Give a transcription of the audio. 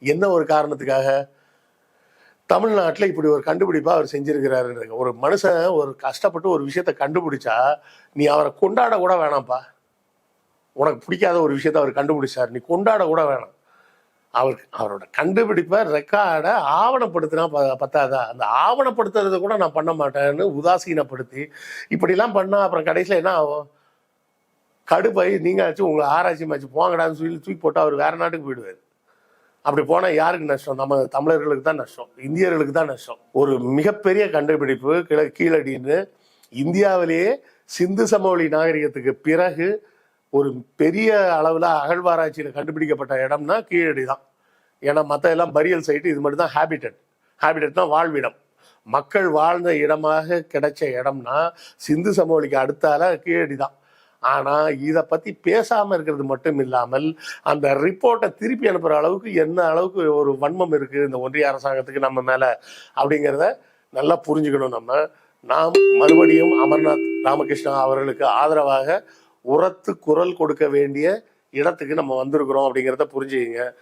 என்ன ஒரு காரணத்துக்காக? தமிழ்நாட்டில் இப்படி ஒரு கண்டுபிடிப்பாக அவர் செஞ்சிருக்கிறாருன்றது ஒரு மனுஷன் ஒரு கஷ்டப்பட்டு ஒரு விஷயத்த கண்டுபிடிச்சா நீ அவரை கொண்டாட கூட வேணாம்ப்பா. உனக்கு பிடிக்காத ஒரு விஷயத்த அவர் கண்டுபிடிச்சார். நீ கொண்டாட கூட வேணாம். அவர் அவரோட கண்டுபிடிப்பை ரெக்கார்டை ஆவணப்படுத்தினா ப- பத்தாதா? அந்த ஆவணப்படுத்துறதை கூட நான் பண்ண மாட்டேன்னு உதாசீனப்படுத்தி இப்படிலாம் பண்ணால் அப்புறம் கடைசியில் என்ன ஆகும்? கடுப்பை நீங்காச்சும் ஆச்சு உங்களை ஆராய்ச்சி மாச்சு போங்கடான்னு சொல்லி தூக்கி போட்டு அவர் வேற நாட்டுக்கு போயிடுவார். அப்படி போனால் யாருக்கு நஷ்டம்? நம்ம தமிழர்களுக்கு தான் நஷ்டம். இந்தியர்களுக்கு தான் நஷ்டம். ஒரு மிகப்பெரிய கண்டுபிடிப்பு கிழ கீழடின்னு இந்தியாவிலேயே சிந்து சமவெளி நாகரிகத்துக்கு பிறகு ஒரு பெரிய அளவில் அகழ்வாராய்ச்சியில் கண்டுபிடிக்கப்பட்ட இடம்னா கீழடி தான். ஏன்னா மற்ற எல்லாம் பரியல் சைட்டு இது மட்டும் தான் ஹேபிட்டட் ஹேபிட்டட்னா வாழ்விடம். மக்கள் வாழ்ந்த இடமாக கிடைச்ச இடம்னா சிந்து சமவெளிக்கு அடுத்தால கீழடி தான். ஆனால் இதை பற்றி பேசாமல் இருக்கிறது மட்டும் இல்லாமல் அந்த ரிப்போர்ட்டை திருப்பி அனுப்புகிற அளவுக்கு என்ன அளவுக்கு ஒரு வன்மம் இருக்குது இந்த ஒன்றிய அரசாங்கத்துக்கு நம்ம மேலே அப்படிங்கிறத நல்லா புரிஞ்சுக்கணும் நம்ம. நாம் மறுபடியும் அமர்நாத் ராமகிருஷ்ணா அவர்களுக்கு ஆதரவாக உரத்து குரல் கொடுக்க வேண்டிய இடத்துக்கு நம்ம வந்திருக்கிறோம் அப்படிங்கிறத புரிஞ்சுக்கிங்க.